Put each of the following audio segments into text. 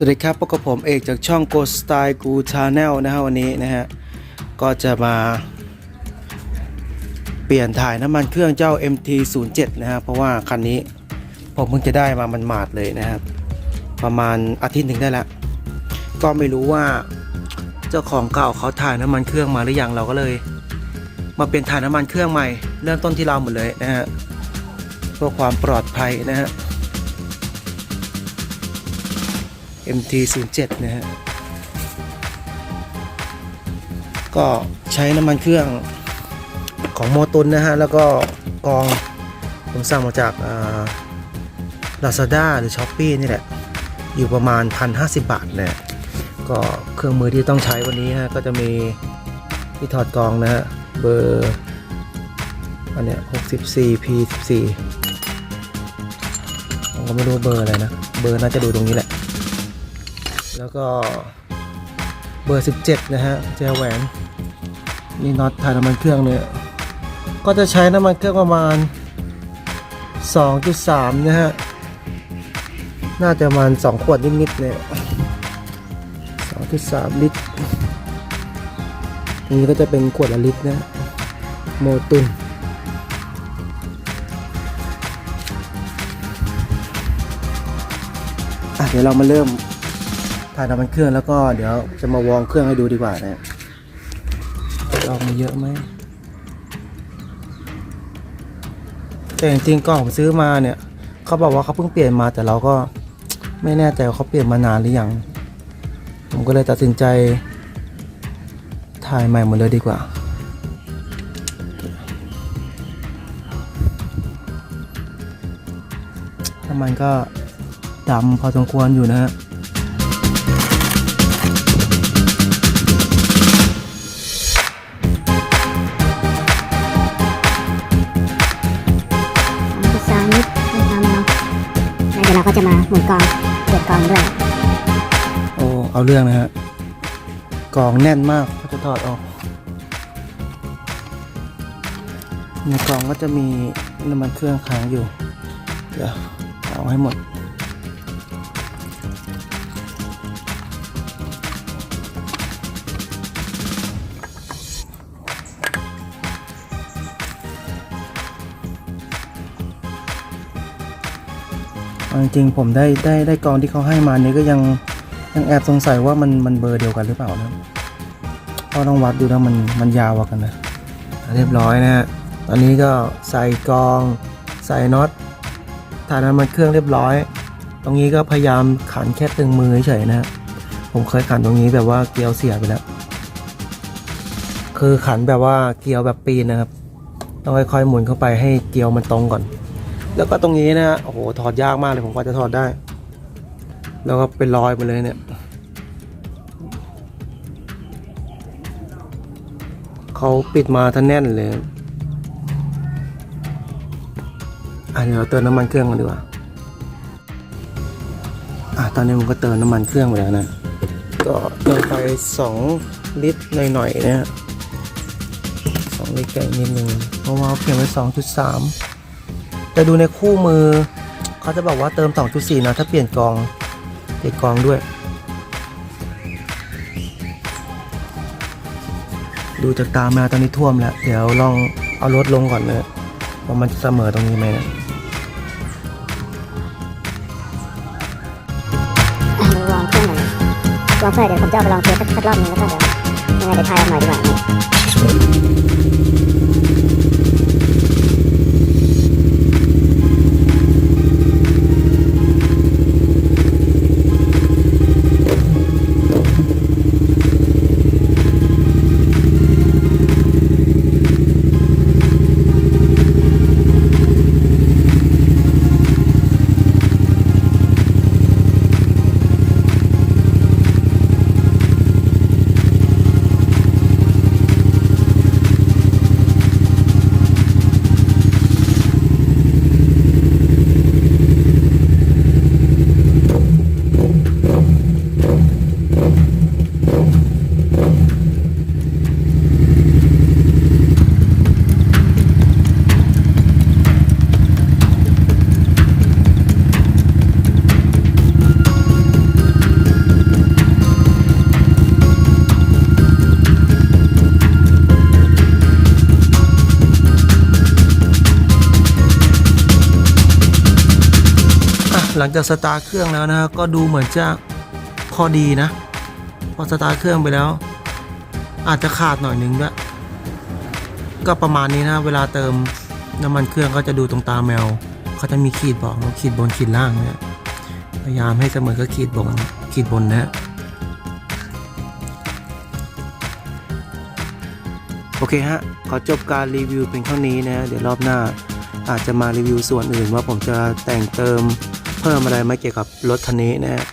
สวัสดีครับพบกับผมเอกจากช่อง Go Style Go Channel นะฮะวันนี้นะฮะก็จะมา เปลี่ยนถ่ายน้ำมันเครื่องเจ้า MT 0 7 นะฮะเพราะว่าคันนี้ผมเพิ่งจะได้มามันหมาดเลยนะครับ ประมาณอาทิตย์หนึ่งได้แล้วก็ไม่รู้ว่าเจ้าของเก่าเขาถ่ายน้ำมันเครื่องมาหรือยังเราก็เลย มาเปลี่ยนถ่ายน้ำมันเครื่องใหม่ เริ่มต้นที่เราหมดเลยนะฮะเพื่อความปลอดภัยนะฮะ MT 0 7 นะฮะ ก็ใช้น้ำมันเครื่องของโมตุนนะฮะ แล้วก็กองผมสั่งมาจากลาซาด้าหรือช้อปปีนี่แหละ อยู่ประมาณ 1,050 บาทเนี่ยก็เครื่องมือที่ต้องใช้วันนี้ฮะ ก็จะมีที่ถอดกองนะฮะ เบอร์อันเนี้ย 64 P 14 ผมก็ไม่รู้เบอร์อะไรนะ เบอร์น่าจะดูตรงนี้แหละ แล้วก็เบอร์ 17 นะฮะแจแหวนนี่น็อตถ่ายน้ำมันเครื่องเนี่ยก็จะใช้น้ำมันเครื่องประมาณ 2.3 นะฮะ น่าจะประมาณ 2 ขวดนิดๆเนี่ย2.3 ลิตรอันนี้ก็จะเป็นขวดละลิตรนะ โมตุนเดี๋ยวเรามาเริ่ม ถ่ายน้ำมันเครื่องแล้วก็เดี๋ยวจะมาวอร์มเครื่องให้ดูดีกว่านะลองมีเยอะไหมแต่จริงๆกล่องผมซื้อมาเนี่ยเขาบอกว่าเขาเพิ่งเปลี่ยนมาแต่เราก็ไม่แน่ใจว่าเขาเปลี่ยนมานานหรือยังผมก็เลยตัดสินใจถ่ายใหม่หมดเลยดีกว่าน้ำมันก็ดำพอสมควรอยู่นะฮะ จะมาหมุนกองเก็บกองด้วยโอ้เอาเรื่องนะฮะกองแน่นมากก็จะถอดออกในกล่องก็จะมีน้ำมันเครื่องค้างอยู่ เดี๋ยวเอาให้หมด จริงผมได้ได้ได้กองที่เขาให้มานี่ก็ยังยังแอบสงสัยว่ามันมันเบอร์เดียวกันหรือเปล่านะเพราะต้องวัดดูนะมันมันยาวกันนะเรียบร้อยนะฮะตอนนี้ก็ใส่กองใส่น็อตถ่ายน้ำมันเครื่องเรียบร้อย ตรงนี้ก็พยายามขันแค่ตึงมือเฉยนะฮะผมเคยขันตรงนี้แบบว่าเกลียวเสียไปแล้ว คือขันแบบว่าเกลียวแบบปีนนะครับ ต้องค่อยๆหมุนเข้าไปให้เกลียวมันตรงก่อน แล้วก็ตรงนี้นะฮะโอ้โหถอดยากมากเลยผมกว่าจะถอดได้ แล้วก็เป็นรอยไปเลยเนี่ย เขาปิดมาท่าแน่นเลยอะเดี๋ยวเราเติมน้ำมันเครื่องกันดีกว่าอะตอนนี้ผมก็เติมน้ำมันเครื่องไปแล้วนะ ก็เติมไป 2 ลิตรหน่อยๆนะฮะสองลิตรกับอีกนิดนึงเพราะว่าเขาเขียนไว้2.3 แต่ดูในคู่มือ เขาจะบอกว่าเติม 2.4นะถ้าเปลี่ยนกองเปลี่ยนกองด้วย ดูจากตามมาตอนนี้ท่วมแล้ว เดี๋ยวลองเอารถลงก่อนเนะว่ามันจะเสมอตรงนี้ไหมนะลองเครื่องหน่อยลองใส่เดี๋ยวผมจะเอาไปลองเทสสักสักรอบนึงแล้วก็เดี๋ยวยังไงเดี๋ยวทายเอาใหม่ดีกว่า หลังจากสตาร์เครื่องแล้วนะก็ดูเหมือนจะพอดีนะ พอสตาร์เครื่องไปแล้ว อาจจะขาดหน่อยนึงด้วยก็ประมาณนี้นะเวลาเติมน้ำมันเครื่องก็จะดูตรงตาแมวเขาจะมีขีดบอกขีดบนขีดล่างเนี่ยพยายามให้เสมอกับขีดบนขีดบนนะฮะโอเคฮะ ขอจบการรีวิวเป็นเท่านี้นะ เดี๋ยวรอบหน้าอาจจะมารีวิวส่วนอื่นว่าผมจะแต่งเติม เพิ่มอะไรไม่เกี่ยวกับรถคันนี้นะฮะ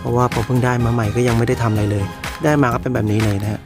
เพราะว่าผมเพิ่งได้มาใหม่ก็ยังไม่ได้ทำอะไรเลย ได้มาก็เป็นแบบนี้เลยนะฮะ